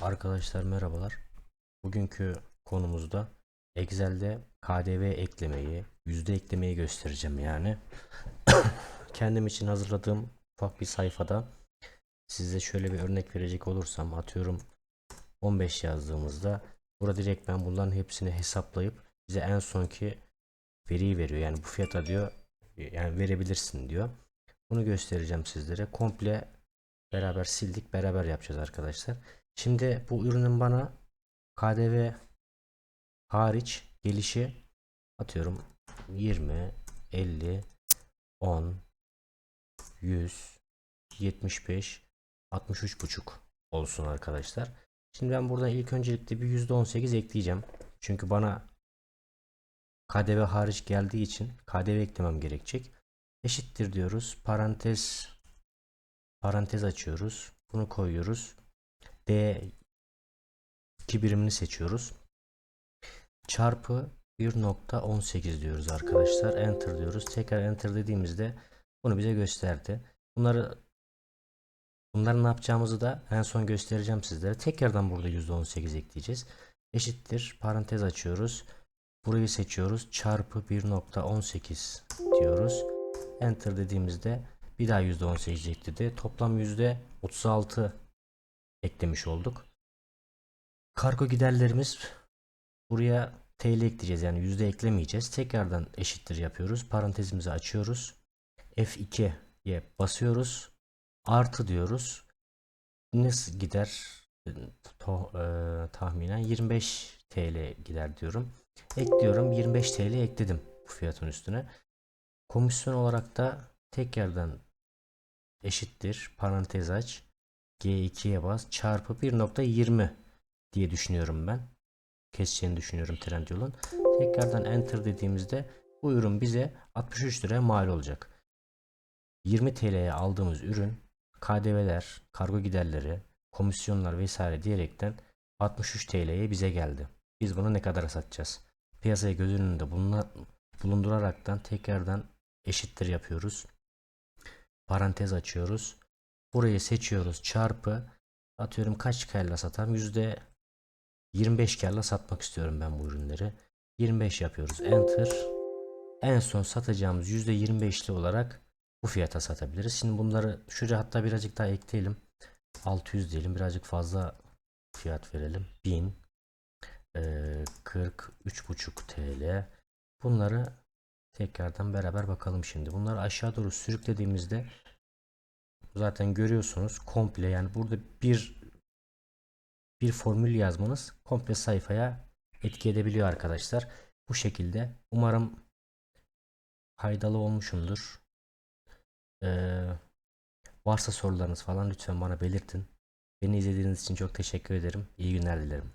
Arkadaşlar merhabalar. Bugünkü konumuzda Excel'de KDV eklemeyi, yüzde eklemeyi göstereceğim yani. Kendim için hazırladığım ufak bir sayfada size şöyle bir örnek verecek olursam atıyorum 15 yazdığımızda burada direkt ben bunların hepsini hesaplayıp bize en sonki veriyi veriyor. Yani bu fiyata diyor yani verebilirsin diyor. Bunu göstereceğim sizlere. Komple beraber sildik. Beraber yapacağız arkadaşlar. Şimdi bu ürünün bana KDV hariç gelişi atıyorum 20, 50, 10, 100, 75, 63 buçuk olsun arkadaşlar. Şimdi ben buradan ilk öncelikle bir %18 ekleyeceğim. Çünkü bana KDV hariç geldiği için KDV eklemem gerekecek. Eşittir diyoruz. Parantez parantez açıyoruz. Bunu koyuyoruz. D 2 birimini seçiyoruz. Çarpı 1.18 diyoruz arkadaşlar. Enter diyoruz. Tekrar enter dediğimizde bunu bize gösterdi. Bunları bunları ne yapacağımızı da en son göstereceğim sizlere. Tekrardan burada %18 ekleyeceğiz. Eşittir. Parantez açıyoruz. Burayı seçiyoruz. Çarpı 1.18 diyoruz. Enter dediğimizde bir daha %18 ekledi. Toplam %36 eklemiş olduk. Kargo giderlerimiz buraya TL ekleyeceğiz yani yüzde eklemeyeceğiz. Tekrardan eşittir yapıyoruz. Parantezimizi açıyoruz. F2'ye basıyoruz. Artı diyoruz. Ne gider? E, tahminen 25 TL gider diyorum. Ekliyorum. 25 TL ekledim bu fiyatın üstüne. Komisyon olarak da tekrardan eşittir. Parantez aç. G2'ye bas çarpı 1.20 diye düşünüyorum ben. Keseceğini düşünüyorum Trendyol'un. Tekrardan enter dediğimizde bu ürün bize 63 liraya mal olacak. 20 TL'ye aldığımız ürün KDV'ler, kargo giderleri, komisyonlar vesaire diyerekten 63 TL'ye bize geldi. Biz bunu ne kadara satacağız? Piyasaya göz önünde buluna- bulunduraraktan tekrardan eşittir yapıyoruz. Parantez açıyoruz. Burayı seçiyoruz. Çarpı atıyorum kaç kayla satam? Yüzde 25 karla satmak istiyorum ben bu ürünleri. 25 yapıyoruz. Enter. En son satacağımız yüzde 25'li olarak bu fiyata satabiliriz. Şimdi bunları şuraya hatta birazcık daha ekleyelim. 600 diyelim. Birazcık fazla fiyat verelim. 1000 eee, 43,5 TL. Bunları tekrardan beraber bakalım şimdi. Bunları aşağı doğru sürüklediğimizde zaten görüyorsunuz komple yani burada bir bir formül yazmanız komple sayfaya etki edebiliyor arkadaşlar. Bu şekilde umarım faydalı olmuşumdur. Ee, varsa sorularınız falan lütfen bana belirtin. Beni izlediğiniz için çok teşekkür ederim. İyi günler dilerim.